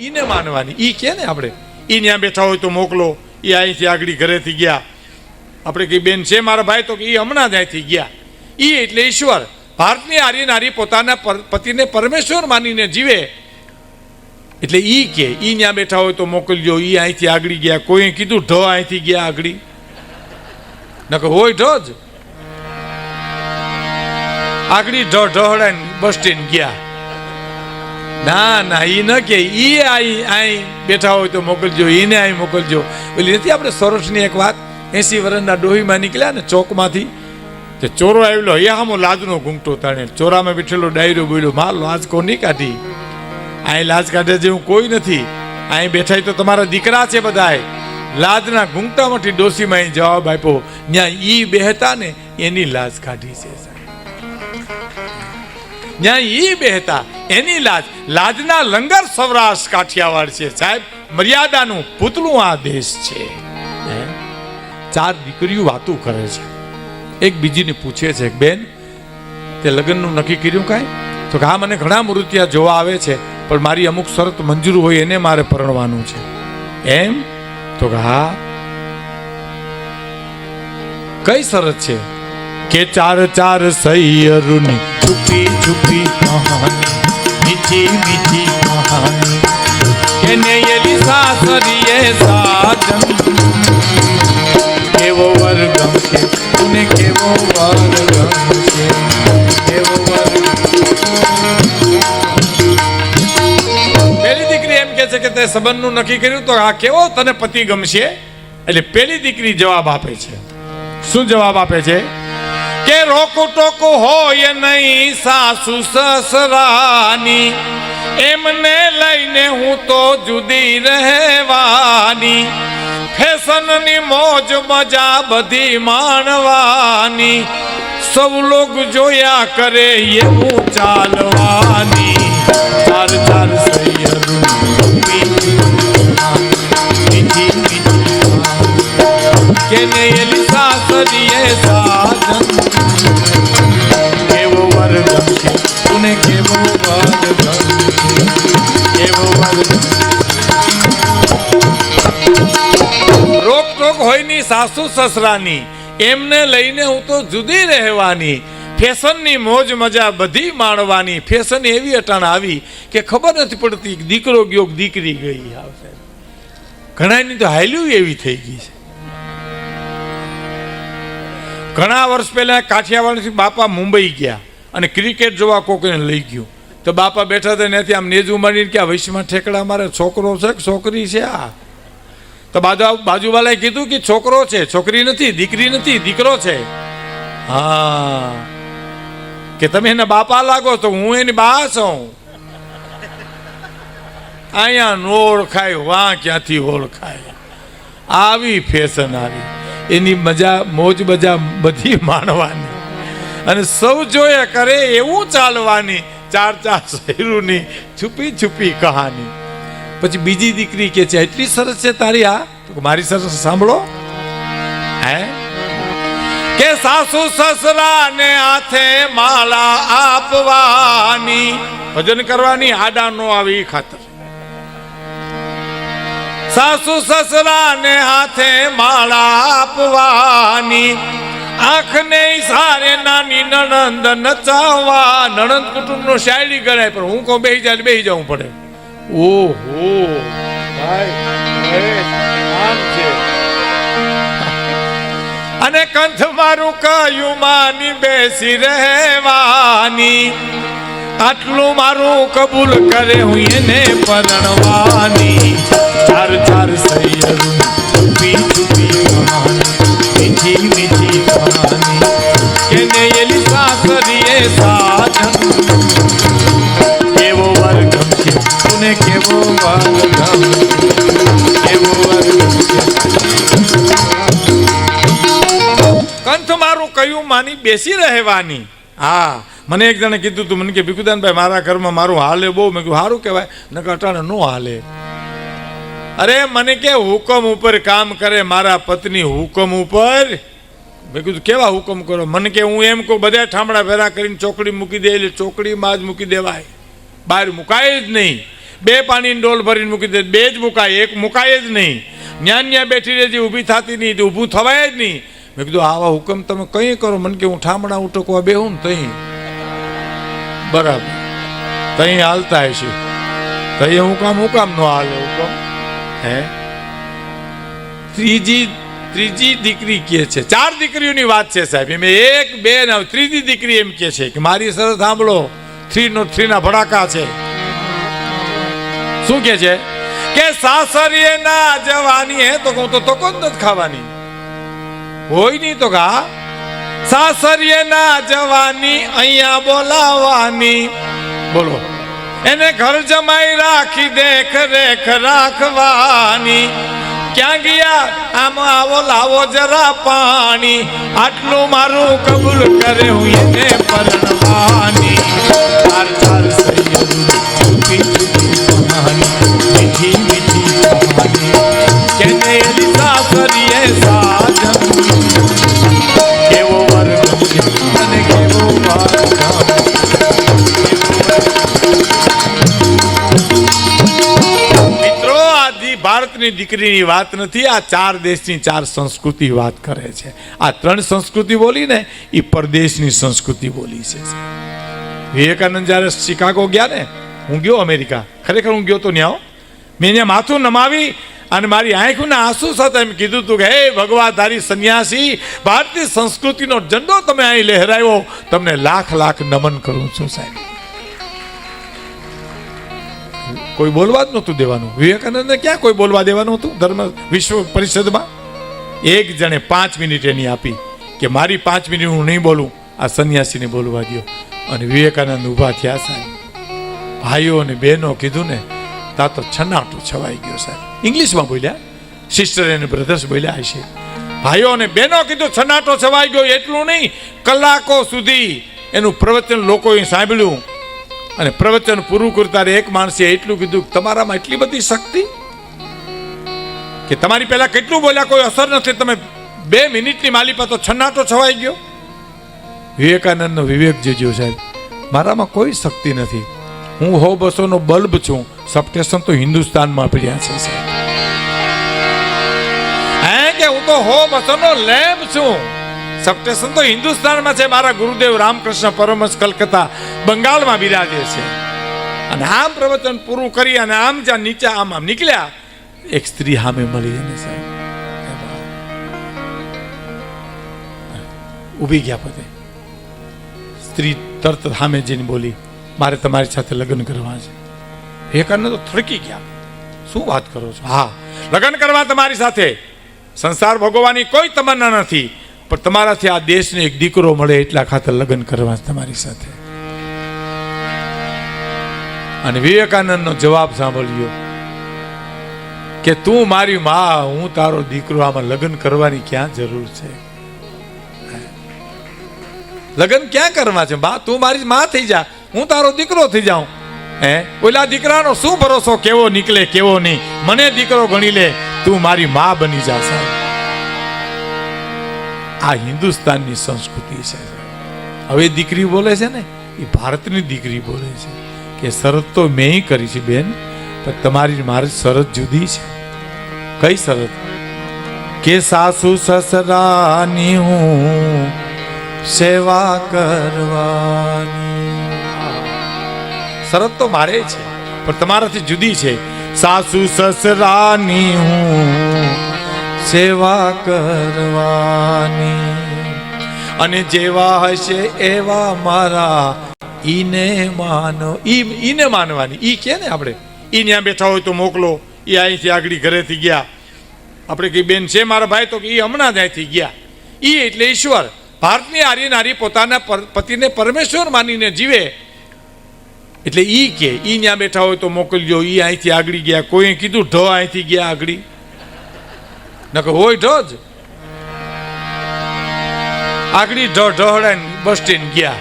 ઈને માનવાની. એ કે ને આપણે? એ ત્યાં બેઠા હોય તો મોકલો. એ અહીંથી આગળ ઘરેથી ગયા. આપણે કઈ બેન, છે મારા ભાઈ? તો કે એ હમણાં જ અહીંથી ગયા. એ એટલે ઈશ્વર. ભારતની આર્ય નારી પોતાના પતિને પરમેશ્વર માનીને જીવે. એટલે એ કે એ ત્યાં બેઠા હોય તો મોકલજો. એ અહીંથી આગળ ગયા. કોઈ કીધું, ઢ અહીંથી ગયા આગળ. નકર હોય ઢ જ. આગળ ઢ ઢહડાઈને બસ સ્ટેન્ડ ગયા. ના ના એ ન કે એ આઈ આઈ બેઠા હોય તો મોકલજો એને આઈ મોકલજો. એટલે નથી આપણે સોરઠની એક વાત? એસી વર્ષના ડોહીમાં નીકળ્યા ને ચોકમાંથી, તે ચોરો આવેલો અહીંયા હામો લાજનો ઘૂંઘટો તાણે. ચોરામાં બેઠેલો ડાયરો બોલ્યો માર લાજ કોની કાઢી. અહીં લાજ કાઢે જેવું કોઈ નથી. અહીં બેઠા તો તમારા દીકરા છે બધાય. લાજના ઘૂંઘટામાંથી ડોસીમાં અહીં જવાબ આપ્યો ત્યાં ઈ બેહતા ને એની લાજ કાઢી છે ત્યાં ઈ બેહતા, એની લાજ. લાજના લંગર સૌરાષ્ટ્ર કાઠિયાવાડ છે. સાહેબ, મર્યાદાનું પૂતળું આ દેશ છે? ચાર દીકરીઓ વાતું કરે છે. એક બીજીને પૂછે છે, બેન, તે લગ્નનું નક્કી કર્યું કાંઈ? તો હા, મને ઘણા મૃત્યા જોવા આવે છે, પણ મારી અમુક શરત મંજૂર હોય એને મારે પરણવાનું છે. એમ? તો હા. કઈ શરત છે? કે ચાર ચાર સૈયરુની છુપી છુપી કહાની મીઠી મીઠી કહાની. કે નેયલી સાસરીએ સાજન. કેવો વર્ગમ છે તને કેવો વર્ગમ છે કેવો પેલી દીકરી એમ કે છે કે તે સંબંધનું નક્કી કર્યું તો આ કેવો તને પતિ ગમશે? એટલે પેલી દીકરી જવાબ આપે છે. શું જવાબ આપે છે? કે રોકું ટોકું હોય નહીં સાસુ સસરાની. એમને લઈને હું તો જુદી રહેવાની. ફેશનની મોજ મજા બધી માણવાની. સૌ લોક જોયા કરે એવું ચાલવાની. ચાર ચાર કે નહીં સાસરીએ સાજન સાસુ સસરાની, એમને લઈને હું તો જુદી રહેવાની. ફેશનની મોજ મજા બધી માણવાની. ફેશન એવી અટાણ આવી કે ખબર નથી પડતી દીકરો ગયો દીકરી ગઈ આવશે ઘણાની તો હાલ્યું એવી થઈ ગઈ છે. ઘણા વર્ષ પહેલા કાઠિયાવાડથી બાપા મુંબઈ ગયા અને ક્રિકેટ જોવા કોકને લઈ ગયું. તો બાપા બેઠા હતા ત્યાંથી આમ નેજું મારીને કે આ વૈશ્વમાં ઠેકડા મારે છોકરો છે કે છોકરી છે આ? તો બાજુ બાજુવાલાએ કીધું કે છોકરો છે, છોકરી નથી, દીકરી નથી, દીકરો છે. હા. કે તમે એના બાપા લાગો તો હું એની બા છું. અહીંયા નો ઓળખાય, વાં ક્યાંથી ઓળખાય. આવી ફેશન આવી. એની મજા, મોજ મજા બધી માણવાની. અને સૌ જોયા કરે એવું ચાલવાની, ચાર ચાર શહેરોની છુપી છુપી કહાની. પછી બીજી દીકરી કે છે, એટલી સરસ છે તારી આ. તો મારી સરસ સાંભળો. હે? કે સાસુ સસરા ને હાથે માળા આપવાની, ભજન કરવાની આડા નો આવી ખાતર. સાસુ સસરા ને હાથે માળા આપવાની, આંખને સારે નાની નણંદ નચાવવા, નણંદ કુટુંબનો શાયરી ગણાય, પણ હું કહું, બેહી જાય બેહી જવું પડે. ઓહો, ભાઈ અને કંઠ મારું કયું માની બેસી રહેવાની? આટલું મારું કબૂલ કરે હું એને પરણવાની. ચાર ચાર સૈયર છુપી છુપી મીઠી મીઠી કહાની. કે એલી સાસરીએ સાજન કેવો કેવો કંઠ મારું કયું માની બેસી રહેવાની? હા, મને એક જણે કીધું તું, મને કે, ભીખુદાનભાઈ, મારા ઘરમાં મારું હાલે બહુ. મેં કીધું સારું કહેવાય. નકર અટાણે નો હાલે. અરે, મને કે, હુકમ ઉપર કામ કરે મારા પત્ની હુકમ ઉપર. મેં કીધું, કેવા હુકમ કરો? મને કે, હું એમ કહું, બધા ઠામડા ભેરા કરીને ચોકડી મૂકી દે, એટલે ચોકડીમાં જ મૂકી દેવાય. બહાર મુકાય જ નહીં. બે પાણીની ડોલ ભરીને મૂકી દે. બે જ મુકાય, એક મુકાય જ નહીં. ન્યા ન્યા બેઠી રહેજી, ઊભી થતી નહીં, ઊભું થવાય જ નહીં. મેં કીધું, આવા હુકમ તમે કંઈ કરો? મને કે, હું ઠામડા ઉટકવા બેહું ને તહીં. બરાબર. તહીં હાલતા હશે તહીં હું કામ હું કામ ન હાલે હુકમ? હે? ત્રીજી ત્રીજી દીકરી કે છે. ચાર દીકરીઓની વાત છે સાહેબ. એમ એક, બે ત્રીજી દીકરી એમ કહે છે કે, મારી સરસ સાંભળો. થ્રી નો થ્રી ના ભડાકા છે. શું કે છે? કે સાસરીએ ના જવાની હે, તો કહું તો તો કોણ નથી ખાવાની. હોય નહીં તો કા સાસરીએ ના જવાની, અહીંયા બોલાવાની બોલો. એને ઘર જમાઈ રાખી, દેખ, રેખ રાખવાની. ક્યાં ગયા? આમ આવો લાવો જરા પાણી. આટલું મારું કબૂલ કરે હું એને પરણવાની. ચાર ચાર સૈયદ ભારતની દીકરીની વાત નથી, આ ચાર દેશની ચાર સંસ્કૃતિ વાત કરે છે. આ ત્રણ સંસ્કૃતિ બોલી ને એ પરદેશની સંસ્કૃતિ બોલી છે. વિવેકાનંદ જ્યારે શિકાગો ગયા ને, હું ગયો અમેરિકા. ખરેખર હું ગયો તો ન્યાઓ મેં અહીંયા માથું નમાવી અને મારી આંખના આંસુ સાથે એમ કીધું હતું કે, હે ભગવાધારી સંન્યાસી, ભારતીય સંસ્કૃતિનો ઝંડો તમે અહીં લહેરાયો તમને લાખ લાખ નમન કરું છું સાહેબ. કોઈ બોલવા જ નહોતું દેવાનું. વિવેકાનંદને ક્યાં કોઈ બોલવા દેવાનું હતું? ધર્મ વિશ્વ પરિષદમાં? એક જણે પાંચ મિનિટ એની આપી કે મારી પાંચ મિનિટ હું નહીં બોલું. આ સંન્યાસીને બોલવા દો અને વિવેકાનંદ ઊભા થયા સાહેબ. ભાઈઓ અને બહેનો કીધું ને, તા તો છનાટો છવાઈ ગયો સાહેબ. ઇંગ્લિશમાં બોલ્યા. સિસ્ટર અને બ્રધર્સ બોલ્યા હશે ભાઈઓ અને બહેનો કીધું, છનાટો છવાઈ ગયો એટલું નહીં. કલાકો સુધી એનું પ્રવચન લોકોએ સાંભળ્યું. અને પ્રવચન પૂરું કરતા એક માણસે એટલું કીધું કે તમારામાં એટલી બધી શક્તિ કે તમારી પહેલા કેટલું બોલ્યા, કોઈ અસર નથી. તમે બે મિનિટની માલિપા તો છન્નાટો છવાઈ ગયો. વિવેકાનંદનો વિવેક જેજો સાહેબ, મારામાં કોઈ શક્તિ નથી. હું હો બસોનો બલ્બ છું. સબસ્ટેશન તો હિન્દુસ્તાનમાં પડ્યા છે સાહેબ. હે કે હું તો હો બસોનો લેમ્પ છું? સબસ્ટેશન તો હિન્દુસ્તાનમાં છે, મારા ગુરુદેવ રામકૃષ્ણ પરમહંસ કલકત્તા બંગાળમાં બિરાજે છે. અને આમ પ્રવચન પૂરું કરી અને આમ જ્યાં નીચે આમ આમ નીકળ્યા, એક સ્ત્રી સામે મળી એને સાહેબ ઊભી ગયા પોતે. સ્ત્રી તરત સામે જઈને બોલી, મારે તમારી સાથે લગ્ન કરવા છે. એ વિવેકાનંદ તો થડકી ગયા. શું વાત કરો છો? હા, લગ્ન કરવા તમારી સાથે. સંસાર ભોગવવાની કોઈ તમન્ના નથી. પણ તમારાથી આ દેશને એક દીકરો મળે એટલા ખાતર લગ્ન કરવા તમારી સાથે. અને વિવેકાનંદનો જવાબ સાંભળ્યો કે તું મારી માં, હું તારો દીકરો, આમાં લગ્ન કરવાની ક્યાં જરૂર છે? લગ્ન ક્યાં કરવા છે? બા, તું મારી માં થઈ જા, હું તારો દીકરો થઈ જાઉં. હે? ઓલા દીકરાનો શું ભરોસો? કેવો નીકળે, કેવો નહીં? મને દીકરો ગણી લે, તું મારી માં બની જા સાહેબ. આ હિન્દુસ્તાનની સંસ્કૃતિ છે હવે દીકરી બોલે છે ને, એ ભારતની દીકરી બોલે છે કે, શરત તો મેં કરી છે, બેન, પણ તમારી મારી શરત જુદી છે. કઈ શરત? કે સાસુ સસરાની હું સેવા કરવાની. શરત તો મારે છે, પણ તમારાથી જુદી છે. સાસુ સસરાની હું સેવા કરવાની. અને જેવા હશે એવા મારા. ઈને માનો, ઈ ઈને માનવાની. ઈ કે ને આપણે? ઈ ત્યાં બેઠા હોય તો મોકલો. ઈ અહીંથી આગળ ઘરેથી ગયા. આપણે કઈ બેન, છે મારા ભાઈ? તો કે, ઈ હમણાં જ અહીંથી ગયા. ઈ એટલે ઈશ્વર. ભારતની આર્ય નારી પોતાના પતિને પરમેશ્વર માનીને જીવે. એટલે ઈ કે, ઈ ત્યાં બેઠા હોય તો મોકલજો. ઈ અહીંથી આગળ ગયા. કોઈએ કીધું, ઢ અહીંથી ગયા આગળ. નકર હોય ઢ જ. આગળ ઢ ઢહડાઈને બસ સ્ટેન્ડ ગયા.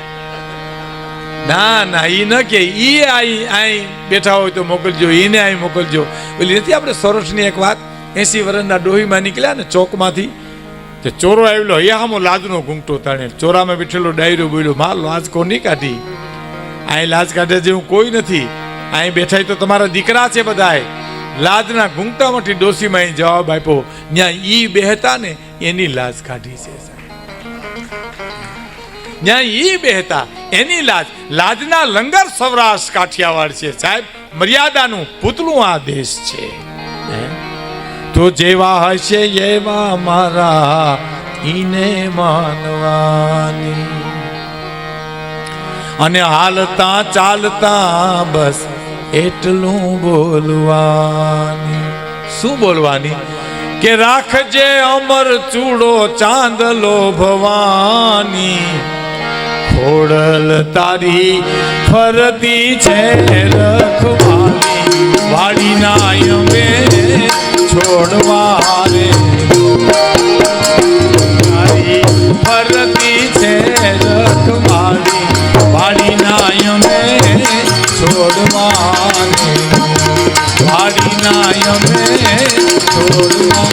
ના ના, ઈ ન કે, ઈ આઈ આઈ બેઠા હોય તો મોકલજો એને આઈ મોકલજો. પેલી નથી આપણે સરસની એક વાત? એસી વર્ષના ડોહીમાં નીકળ્યા ને ચોકમાંથી, તે ચોરો આવેલો હૈયામો લાજનો ઘૂંઘટો તાણે. ચોરામાં બેઠેલો ડાયરો બોલ્યો માલ લાજ કોની કાઢી? અહીં લાજ કાઢે જેવું કોઈ નથી. અહીં બેઠાય તો તમારા દીકરા છે બધાય. લાજના ઘૂંઘટામાંથી ડોસીમાં એ જવાબ આપ્યો ત્યાં ઈ બેહતા ને એની લાજ કાઢી છે ત્યાં ઈ બેહતા એની લાજ, લાજના લંગર સૌરાષ્ટ્ર કાઠિયાવાડ છે, સાહેબ. મર્યાદાનું પૂતળું આ દેશ છે. તો જેવા હશે એવા મારા ઈને માનવાની. અને હાલતા ચાલતા બસ એટલું બોલવાની. શું બોલવાની? કે રાખજે અમર ચૂડો ચાંદલો ભવાની. ખોડલ તારી ફરતી છે રખવાની. વાડીના અમે છોડવા રે. ફરતી છે રખવાલી વાડીના અમે છોડવાની વાડીના અમે છોડવા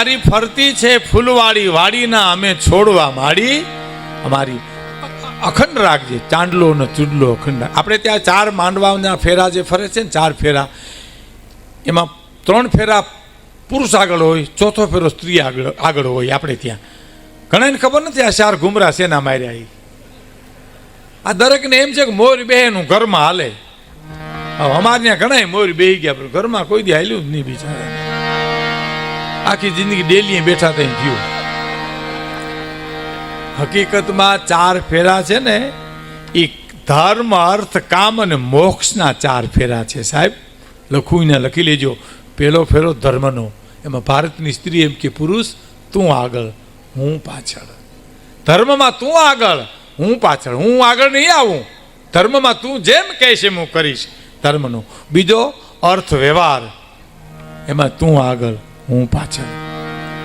તારી ફરતી છે ફૂલવાળી વાડીના અમે છોડવા માડી. અમારી અખંડ રાખજે ચાંદલો ને ચૂડલો અખંડ. આપણે ત્યાં ચાર માંડવાના ફેરા જે ફરે છે ને, ચાર ફેરા. એમાં ત્રણ ફેરા પુરુષ આગળ હોય, ચોથો ફેરો સ્ત્રી આગળ આગળ હોય આપણે ત્યાં. ઘણાને ખબર નથી આ ચાર ઘુમરા સેના માર્યા એ આ દરેકને એમ છે કે મોર બેનું ઘરમાં હાલે. અમારે ત્યાં ઘણા મોર બેહી ગયા ઘરમાં કોઈ દી હાલ્યું જ નહીં બિચારા આખી જિંદગી ડેલી બેઠા થઈને થયું. હકીકતમાં ચાર ફેરા છે ને એ ધર્મ, અર્થ, કામ અને મોક્ષના ચાર ફેરા છે સાહેબ. લખું લખી લેજો. પહેલો ફેરો ધર્મનો. એમાં ભારતની સ્ત્રી એમ કે, પુરુષ, તું આગળ, હું પાછળ. ધર્મમાં તું આગળ, હું પાછળ, હું આગળ નહીં આવું. ધર્મમાં તું જેમ કહેશ એમ હું કરીશ ધર્મનો. બીજો અર્થ વ્યવહાર એમાં તું આગળ હું પાછળ.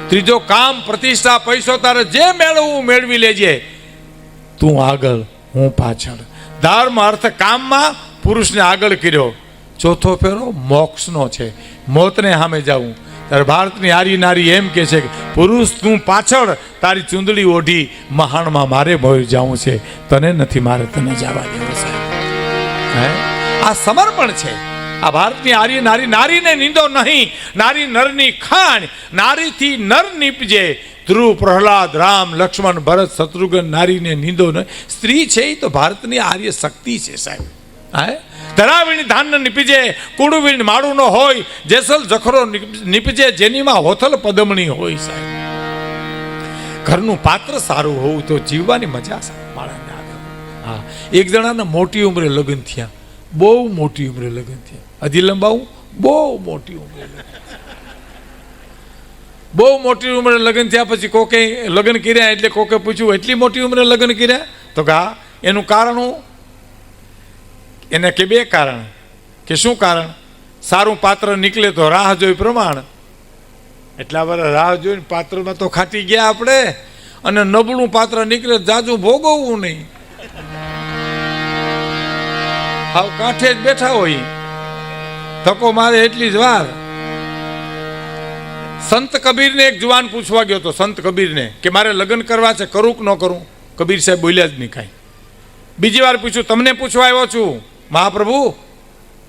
ત્રીજો કામ પ્રતિષ્ઠા પૈસો તારે જે મેળવવું મેળવી લેજે. તું આગળ હું પાછળ. ધર્મ અર્થ કામમાં પુરુષને આગળ કર્યો. ચોથો ફેરો મોક્ષનો છે. મોતને સામે જવું. ત્યારે ભારતની આરી નારી એમ કે છે કે પુરુષ તું પાછળ તારી ચૂંદડી ઓઢી મહાણમાં મારે ભરી જવું છે. તને નથી મારે તને જવા દેવું છે. આ સમર્પણ છે. આ ભારતની આર્ય નારી નારીને નિંદો નહીં. નારી નરની ખાણ, નારીથી નર નીપજે. ધ્રુવ, પ્રહલાદ, રામ, લક્ષ્મણ, ભરત, શત્રુઘ્ન નારીને નિંદો નહીં. સ્ત્રી છે એ તો ભારતની આર્ય શક્તિ છે, સાહેબ. હા ધરાવીણ ધાન નીપજે કુડુવીણ માળું ન હોય, જેસલ જખરો નીપજે, જેનીમાં હોથલ પદમણી હોય, સાહેબ. ઘરનું પાત્ર સારું હોવું તો જીવવાની મજા માણસને આગળ. હા, એક જણાના મોટી ઉંમરે લગ્ન થયા. બહુ મોટી ઉંમરે લગ્ન થયા. હજી બહુ મોટી ઉંમરે લગ્ન બહુ મોટી ઉંમરે લગ્ન થયા પછી કોકે લગ્ન કર્યા એટલે કોકે પૂછ્યું, એટલી મોટી ઉંમરે લગ્ન કર્યા? તો કે એનું કારણ હું એને કે બે કારણ. કે શું કારણ? સારું પાત્ર નીકળે તો રાહ જોઈ પ્રમાણ. એટલા બધા રાહ જોઈને પાત્રમાં તો ખાટી ગયા આપણે. અને નબળું પાત્ર નીકળે જાજુ ભોગવવું નહીં. હાવ કાંઠે જ બેઠા હોય. ધક્કો મારે એટલી જ વાર. સંત કબીરને એક જુવાન પૂછવા ગયો હતો સંત કબીરને, કે મારે લગ્ન કરવા છે, કરું કે ન કરું? કબીર સાહેબ બોલ્યા જ નહીં કાંઈ. બીજી વાર પૂછ્યું, તમને પૂછવા આવ્યો છું. મહાપ્રભુ,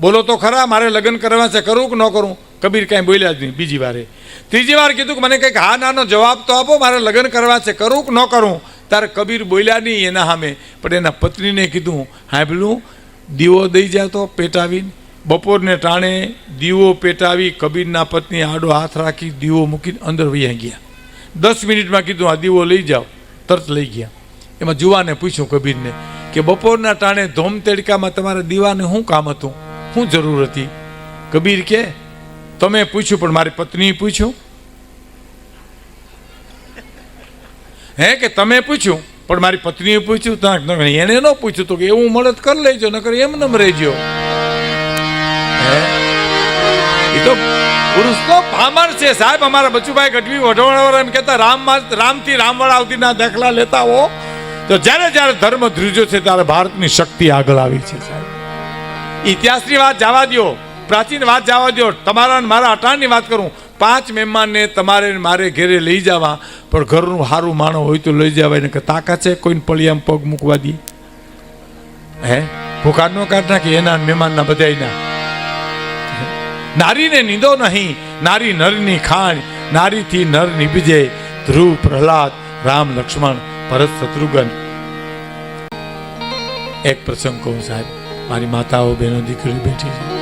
બોલો તો ખરા, મારે લગ્ન કરવા છે, કરું કે ન કરું? કબીર કાંઈ બોલ્યા જ નહીં બીજી વારે. ત્રીજી વાર કીધું કે, મને કંઈક હા નાનો જવાબ તો આપો, મારે લગ્ન કરવા છે, કરું કે ન કરું? તારે કબીર બોલ્યા નહીં એના સામે. પણ એના પત્નીને કીધું હાંભળું દીવો દઈ જતો પેટાવીને. બપોરને ટાણે દીવો પેટાવી કબીરના પત્ની આડો હાથ રાખી દીવો મૂકીને અંદર વૈયા ગયા. દસ મિનિટમાં કીધું, આ દીવો લઈ જાઓ. તરત લઈ ગયા. એમાં જુવાને પૂછ્યું કબીરને કે, બપોરના ટાણે ધોમ તેડકામાં તમારા દીવાને શું કામ હતું? શું જરૂર હતી? કબીર કે, તમે પૂછ્યું, પણ મારી પત્નીએ પૂછ્યું. હે, કે તમે પૂછ્યું? પણ મારી પત્નીએ પૂછ્યું ત્યાં એને ન પૂછ્યું તો કે એવું મળે કરી લેજો, નકર એમ નમ રહેજો? એ તો પુરુષ તો પામર છે સાહેબ, અમારા બચુભાઈ ગઢવી વઢવાળા એમ કહેતા, રામ રામથી રામવાળા આવતીના દાખલા લેતા હો. તો જ્યારે જ્યારે ધર્મ ધ્રુજો છે ત્યારે ભારતની શક્તિ આગળ આવી છે સાહેબ. ઇતિહાસની વાત જવા દ્યો, પ્રાચીન વાત જવા દ્યો, તમારા મારા અટાણની વાત કરું. પાંચ મહેમાનને તમારે મારે ઘેરે લઈ જવા, પણ ઘરનું સારું માણો હોય તો લઈ જવાય ને કે તાકાત છે કોઈને પળિયામ પગ મૂકવા દે. હે? ભૂખા નો કાઢ નાખી, એના મહેમાનના બધાયના. નારીને નીંદો નહીં. નારી નરની ખાણ, નારીથી નર નિભજે ધ્રુવ, પ્રહલાદ, રામ, લક્ષ્મણ, ભરત, શત્રુઘ્ન. એક પ્રસંગ કહું સાહેબ, મારી માતાઓ, બહેનો દીકરી બેઠી છે.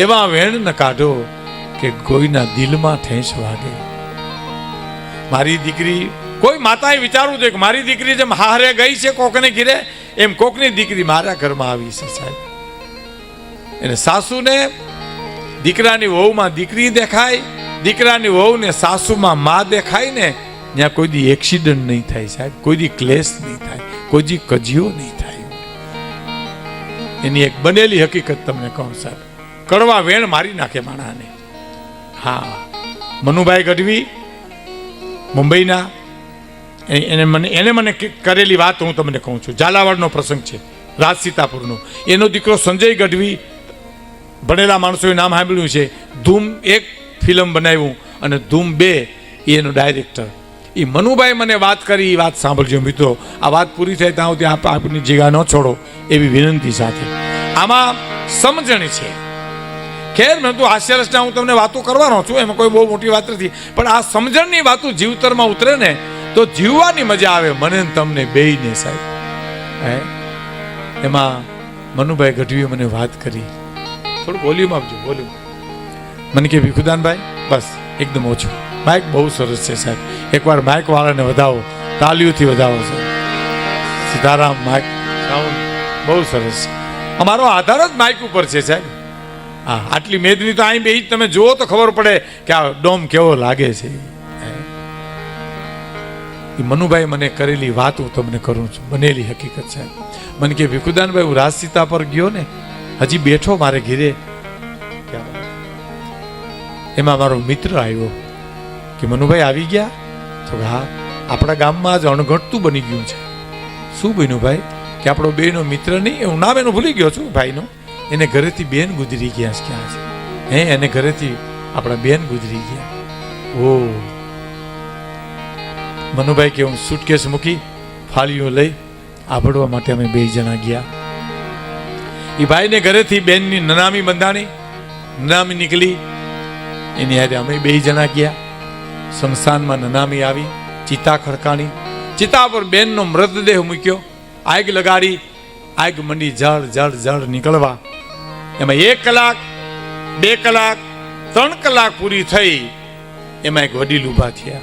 એવા વેણ ન કાઢો. કે કોઈના દિલમાં ઠેંસ વાગે. મારી દીકરી, કોઈ માતાએ વિચારવું જોઈએ કે મારી દીકરી જેમ હારે ગઈ છે, કોકને ઘીરે, એમ કોકની દીકરી મારા ઘરમાં આવી છે સાહેબ. એને સાસુને દીકરાની વહુમાં દીકરી દેખાય, દીકરાની વહુને સાસુમાં મા દેખાય ને, ત્યાં કોઈ દી એક્સિડન્ટ નહીં થાય સાહેબ, કોઈ દી ક્લેશ નહીં થાય, કોઈ દી કજિયો નહીં થાય. એની એક બનેલી હકીકત તમને કહું સાહેબ. કડવા વેણ મારી નાખે માણાને. હા. મનુભાઈ ગઢવી, મુંબઈના. એને મને એને મને કરેલી વાત હું તમને કહું છું. ઝાલાવાડનો પ્રસંગ છે, રાજ સીતાપુરનો. એનો દીકરો સંજય ગઢવી, ભણેલા માણસોએ નામ સાંભળ્યું છે. ધૂમ એક ફિલ્મ બનાવ્યું અને ધૂમ બે એનો ડાયરેક્ટર. એ મનુભાઈ મને વાત કરી એ વાત સાંભળજો મિત્રો. આ વાત પૂરી થાય ત્યાં સુધી આપ આપની જગ્યા ન છોડો એવી વિનંતી સાથે. આમાં સમજણ છે. ખેર, મેં તો હાસ્ય રચના, હું તમને વાતો કરવાનો છું. એમાં કોઈ બહુ મોટી વાત નથી. પણ આ સમજણની વાતો જીવતરમાં ઉતરે ને, તો જીવવાની મજા આવે. મને તમને બેયને સાહેબ. હે? એમાં મનુભાઈ ગઢવીએ મને વાત કરી. થોડું વોલ્યુમ આપજો વોલ્યુમ મને કે, ભીખુદાનભાઈ, બસ, એકદમ ઓછું. માઇક બહુ સરસ છે સાહેબ. એકવાર માઇક વાળાને વધાવો. તાલીઓથી વધાવો, સાહેબ. સીતારામ માઇક સાઉન્ડ બહુ સરસ અમારો આધાર જ માઇક ઉપર છે સાહેબ. હા, આટલી મેદની તો અહીં બે તમે જુઓ તો ખબર પડે કે આ ડોમ કેવો લાગે છે. એ મનુભાઈ મને કરેલી વાત હું તમને કરું છું, બનેલી હકીકત છે. મને કે ભીખુદાનભાઈ, હું રાજસીતા પર ગયો ને, હજી બેઠો મારે ઘીરે. એમાં મારો મિત્ર આવ્યો કે, મનુભાઈ, આવી ગયા? તો હા, આપણા ગામમાં આજ અણઘટતું બની ગયું છે. શું બન્યું ભાઈ? કે આપણો બેનો મિત્ર નહીં? હું નામ એનું ભૂલી ગયો છું, ભાઈનો. એને ઘરેથી બેન ગુજરી ગયા ક્યાં છે? હે, એને ઘરેથી આપણા બેન ગુજરી ગયા. ઓ. મનુભાઈ કે હું સુટકેસ મૂકી ફાળીઓ લઈ આભડવા માટે અમે બે જણા ગયા. એ ભાઈને ઘરેથી બેનની નનામી બંધાણી, નનામી નીકળી. એની હારે અમે બે જણા ગયા. સંસ્થાનમાં નનામી આવી, ચિતા ખડકાણી. ચિતા પર બેનનો મૃતદેહ મૂક્યો. આગ લગાડી, આગ મંડી જળ જળ જળ નીકળવા એમાં એક કલાક, બે કલાક, ત્રણ કલાક પૂરી થઈ, એમાં એક વડીલ ઊભા થયા.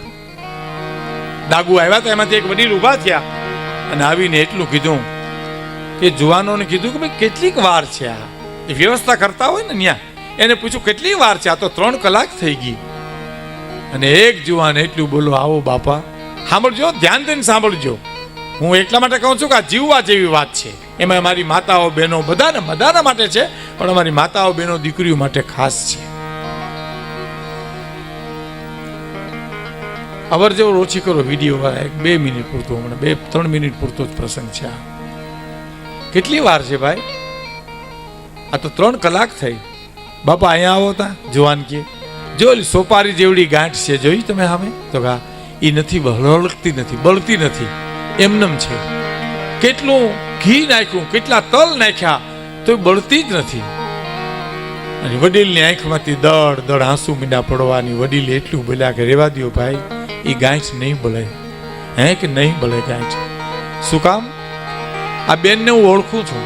ડાગુ આવ્યા હતા, એમાંથી એક વડીલ ઊભા થયા અને આવીને એટલું કીધું કે જુવાનોને કીધું કે ભાઈ, કેટલીક વાર છે આ? એ વ્યવસ્થા કરતા હોય ને ત્યાં એને પૂછ્યું, કેટલી વાર છે? આ તો ત્રણ કલાક થઈ ગઈ. અને એક જુવાન એટલું બોલો આવો બાપા, સાંભળજો, ધ્યાન દઈને સાંભળજો. હું એટલા માટે કહું છું કે આ જીવવા જેવી વાત છે. એમાં મારી માતાઓ, બહેનો બધાને, બધાના માટે છે પણ અમારી માતાઓ, બહેનો, દીકરીઓ માટે ખાસ છે. અવર જેવો ઓછી કરો, વીડિયો વાળા, એક બે મિનિટ પૂરતો હમણાં, બે, ત્રણ મિનિટ પૂરતો જ પ્રસંગ છે આ. કેટલી વાર છે ભાઈ? આ તો ત્રણ કલાક થઈ. બાપા અહીંયા આવો તા, જુવાન કે. જો સોપારી જેવડી ગાંઠ છે, જોઈ તમે સામે તો કા એ નથી હળકતી નથી, બળતી નથી. એમનેમ છે. કેટલું ઘી નાખ્યું, કેટલા તલ નાખ્યા. તો બળતી જ નથી. અને વડીલની આંખમાંથી દળ દળ આંસુ મીંડા પડવાની, વડીલ એટલું બોલ્યા કે, રેવા દો ભાઈ એ ગાંઠ નહીં બળે. હે કે નહીં બળે ગાંઠ? શું કામ? આ બેનને હું ઓળખું છું.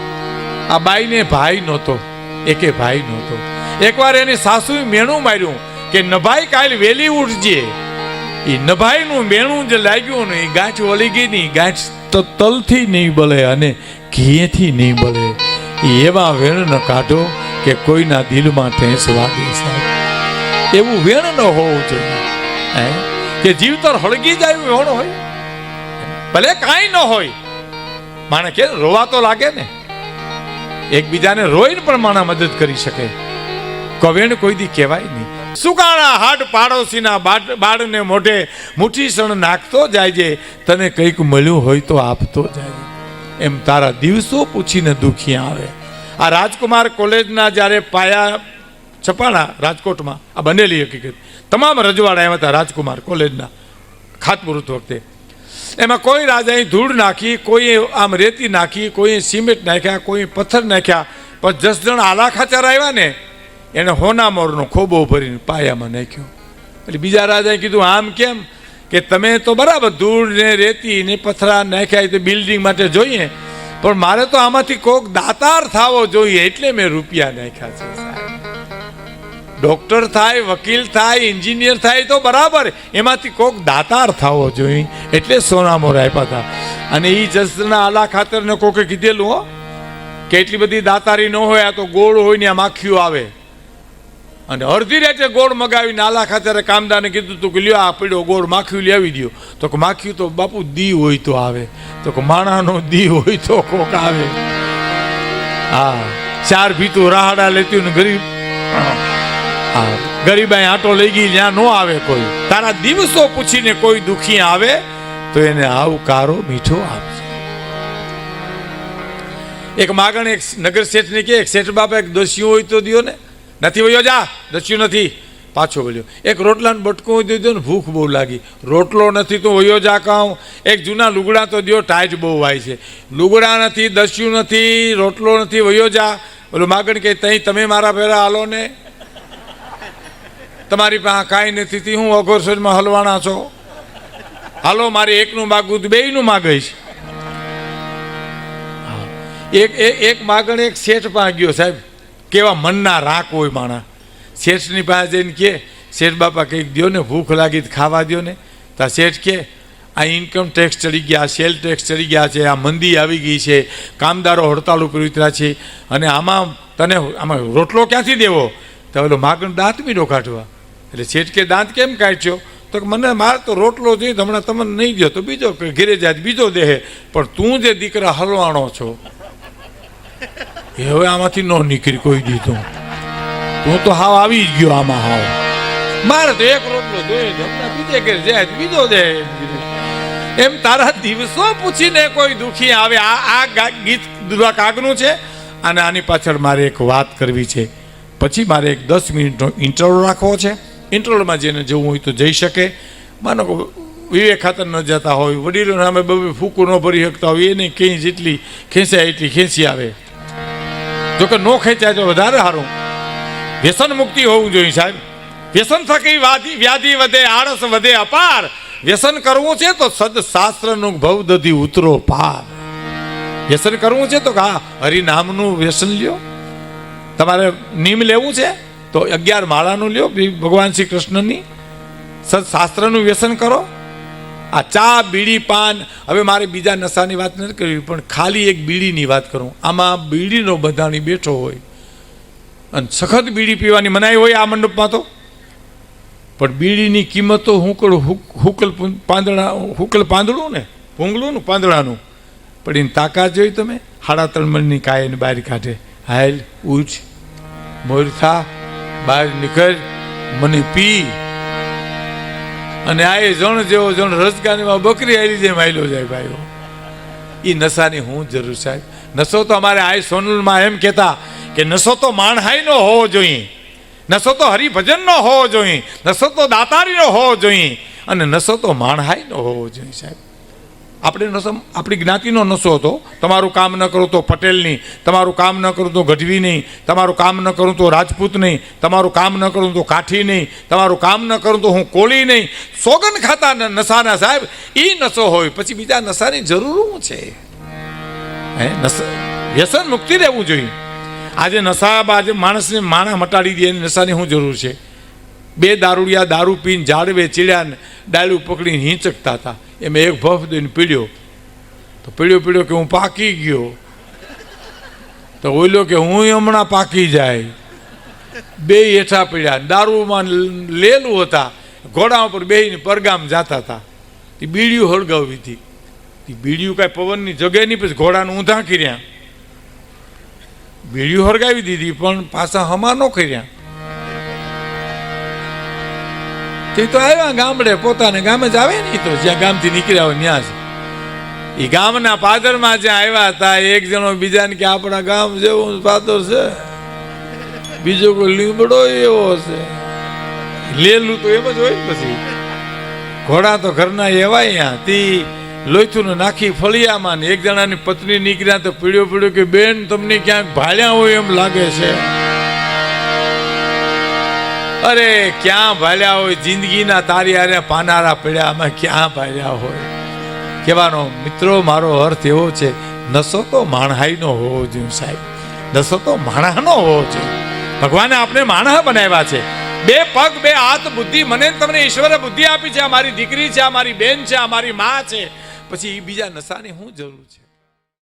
આ બાઈને ભાઈ નહોતો, એકે ભાઈ નહોતો. એકવાર એની સાસુએ મેણું માર્યું કે, નભાઈ, કાલ વેલી ઉઠજે. એ નભાઈનું મેણું જે લાગ્યું ને એ ગાંઠ વળી ગઈ નહીં ગાંઠ તો તલથી નહીં બલે અને ઘીએથી નહીં એ એવા વેણ ન કાઢો કે કોઈના દિલમાં ઠેંસ વાગે સાહેબ. એવું વેણ ન હોવું જોઈએ. હે? કે જીવતર હળગી જાય વેણ હોય? ભલે કાંઈ ન હોય. માણે કે રોવા તો લાગે ને. એકબીજાને રોઈને પણ માણા મદદ કરી શકે. કવેણ કોઈ દી કહેવાય નહીં. સુકાણા હાડ પાડોશીના બાળ બાળને મોઢે મુઠ્ઠી સણ નાખતો જાય છે. તને કંઈક મળ્યું હોય તો આપતો જાય. એમ તારા દિવસો પૂછીને દુખી આવે. આ રાજકુમાર કોલેજના જ્યારે પાયા છપાણા રાજકોટમાં, આ બનેલી હકીકત. તમામ રજવાડા એમ હતા રાજકુમાર કોલેજના ખાતમુહૂર્ત વખતે. એમાં કોઈ રાજાએ ધૂળ નાખી કોઈએ આમ રેતી નાખી કોઈએ સિમેન્ટ નાખ્યા, કોઈ પથ્થર નાખ્યા, પણ દસ જણ આલા ખાચર આવ્યા ને એણે હોના મોરનો ખોબો ભરીને પાયામાં નાખ્યો. એટલે બીજા રાજાએ કીધું, આમ કેમ? કે તમે તો બરાબર ધૂળ ને રેતી ને પથરા નાખ્યા તો બિલ્ડિંગ માટે જોઈએ. પણ મારે તો આમાંથી કોક દાતાર થાવો જોઈએ એટલે મેં રૂપિયા નાખ્યા છે ડોક્ટર થાય, વકીલ થાય એન્જિનિયર થાય તો બરાબર. એમાંથી કોક દાતાર થવો જોઈએ એટલે સોનામોર આપ્યા હતા. અને એ જસના આલા ખાતરને કોકે કીધેલું હો, કે એટલી બધી દાતારી ન હોય, આ તો ગોળ હોય ને આ માખીઓ આવે. અને અડધી રાતે ગોળ મગાવીને આલા ખાતરે કામદારને કીધું તું કે લ્યો આ પીડો ગોળ માખ્યું લેવી દો તો કે માખ્યું તો બાપુ દી હોય તો આવે. તો કે માણાનો દી હોય તો કોક આવે. હા, ચાર ભીતું રાહડા લેતી ને ગરીબ. હા ગરીબાઈ આટો લઈ ગઈ જ્યાં નો આવે કોઈ. તારા દિવસો પૂછીને કોઈ દુખી આવે, તો એને આવકારો મીઠો આપજે. એક માગણ એક નગર શેઠને કે, એક શેઠ બાપા એક દસ્યું હોય તો દ્યો ને નથી વયો જા. દસ્યું નથી. પાછો વળ્યો. એક રોટલાનું બટકું તો ને ભૂખ બહુ લાગી. રોટલો નથી તો વયો જા કહું એક જૂના લુગડા તો દો ટાઈટ બહુ વાય છે. લુગડા નથી, દસ્યું નથી, રોટલો નથી, વયો જા. ઓલું માગણ કે તઈ તમે મારા ભેરા હાલો ને. તમારી પાસે કાંઈ નથી હું અઘોરસરમાં હલવાણા છો? હાલો, મારે એકનું માગું તો, બેયનું માગીશ એક એક માગણ એક શેઠ પાસે ગયો સાહેબ. કેવા મનના રાખ હોય માણા. શેઠની પાસે જઈને કે, શેઠ બાપા, કંઈક દો ને, ભૂખ લાગી ખાવા દ્યો ને. તો શેઠ કે, આ ઇન્કમ ટેક્સ ચડી ગયા સેલ ટેક્સ ચડી ગયા છે, આ મંદી આવી ગઈ છે, કામદારો હડતાલ ઉપર ઉતર્યા છે, અને આમાં તને આમાં રોટલો ક્યાંથી દેવો? તો ઓલો માગણ દાંત બીડો કાઢવા. એટલે શેઠ કે, દાંત કેમ કાઢ્યો તો મને મારે તો રોટલો જોઈએ હમણાં તમને નહીં દો તો બીજો ઘેરે જાય, બીજો દેહે. પણ તું જે દીકરા હલવાણો છો. એ હવે આમાંથી ન નીકળી કોઈ દીધું. તું તો હાવ આવી જ ગયો આમાં હાવ. મારે તો એક રોટલો જોઈએ છે, બીજે ઘેર જાય બીજો દે. એમ તારા દિવસો પૂછીને કોઈ દુખી આવે. આ આ ગીત દુરા કાગનું છે અને આની પાછળ મારે એક વાત કરવી છે. પછી મારે એક દસ મિનિટનો ઇન્ટરવ્યુ રાખવો છે. ઇન્ટરવ્યુમાં જેને જવું હોય તો જઈ શકે. માનો વિવેક ખાતર ન જતા હોય વડીલો સામે બબે ફૂકું ન ભરી શકતા હોય એને ક્યાંય જેટલી ખેંચાય એટલી ખેંચી આવે. જોકે નો ખેંચાય તો વધારે સારું. વ્યસન મુક્તિ હોવું જોઈએ સાહેબ. વ્યસન થકી વ્યાધિ વ્યાધિ વધે, આળસ વધે, અપાર. વ્યસન કરવું છે તો સદ શાસ્ત્રનું ભવ દધી ઉતરો પાર. વ્યસન કરવું છે તો હા હરિનામનું વ્યસન લ્યો. તમારે નિમ લેવું છે તો અગિયાર માળાનું લ્યો ભગવાન શ્રી કૃષ્ણની. સદશાસ્ત્રનું વ્યસન કરો. આ ચા, બીડી, પાન. હવે મારે બીજા નશાની વાત નથી કરવી, પણ ખાલી એક બીડીની વાત કરું. આમાં બીડીનો બધાણી બેઠો હોય. અને સખત બીડી પીવાની મનાઈ હોય આ મંડપમાં તો. પણ બીડીની કિંમત તો હુકલ હુક- હુકલ પાંદડા, હુકલ પાંદડું ને ભૂંગળું પાંદડાનું. પણ એની તાકાત જોઈ તમે હાડા ત્રણ મણની કાયને બહાર કાઢે. હાલ ઉચ મોરથા બહાર નીકળ, મને પી. અને આ એ જણ જેવો જણ રજગાનીમાં બકરી આવી જેમ આવેલો જાય ભાઈઓ. એ નશાની હું જરૂર સાહેબ. નશો તો અમારે આ સોનલમાં એમ કહેતા કે નશો તો માણહાઈનો હોવો જોઈએ. નશો તો હરિભજનનો હોવો જોઈએ. નશો તો દાતારીનો હોવો જોઈએ. અને નશો તો માણહાઈનો હોવો જોઈએ સાહેબ. આપણે નસમ આપણી જ્ઞાતિનો નશો હતો. તમારું કામ ન કરું તો પટેલ નહીં. તમારું કામ ન કરું તો ગઢવી નહીં. તમારું કામ ન કરું તો રાજપૂત નહીં. તમારું કામ ન કરું તો કાઠી નહીં. તમારું કામ ન કરું તો હું કોળી નહીં. સોગન ખાતા નશાના સાહેબ એ નશો હોય. પછી બીજા નશાની જરૂર શું છે? હે વ્યસન મુક્તિ રહેવું જોઈએ. આજે નશા આજે માણસને માણા મટાડી દે એની નશાની શું જરૂર છે? બે દારૂડિયા દારૂ પીને ઝાડવે ચીડ્યા ડાળું પકડીને હિંચકતા હતા. એમ એક ભફ દઈને પીડ્યો. તો પીડ્યો પીડ્યો કે હું પાકી ગયો. તો ઓઈલો કે હું હમણાં પાકી જાય. બે હેઠા પીડ્યા. દારૂમાં લેલું હતા. ઘોડા ઉપર બેહીને પરગામ જતા હતા. તે બીડિયું હળગાવી હતી. તે બીડીયું કાંઈ પવનની જગ્યાએ નહીં, પછી ઘોડાનું ઊંધા કર્યા. બીડિયું હળગાવી દીધી, પણ પાછા હમા ન કર્યા. તે તો આવ્યા ગામડે, પોતાને ગામે જ આવે ને તો, જ્યાં ગામથી નીકળ્યા હોય ત્યાં જ. એ ગામના પાદરમાં જ્યાં આવ્યા હતા એક જણો બીજાને કે આપણા ગામ જેવું પાદર છે. બીજો કોઈ લીમડો એવો છે. લેલું તો એમ જ હોય પછી. ઘોડા તો ઘરના એવા અહીંયા તી લોહીથું નાખી ફળિયામાં ને એક જણાની પત્ની નીકળ્યા તો પીડ્યો પીડ્યો કે, બેન, તમને ક્યાંક ભાળ્યા હોય એમ લાગે છે. અરે, ક્યાં ભાલ્યા હોય? જિંદગીના તારી આરે પાનારા પડ્યા, આમાં ક્યાં ભાલ્યા હોય? કહેવાનો મિત્રો, મારો અર્થ એવો છે, નસો તો માણહાઈનો હોવો જોઈએ સાહેબ. નસો તો માણહાનો હોવો જોઈએ. ભગવાને આપણે માણહ બનાવ્યા છે. બે પગ, બે હાથ, બુદ્ધિ, મને તમને ઈશ્વરે બુદ્ધિ આપી છે. આ મારી દીકરી છે, આ મારી બેન છે, આ મારી મા છે. પછી એ બીજા નશાની શું જરૂર છે?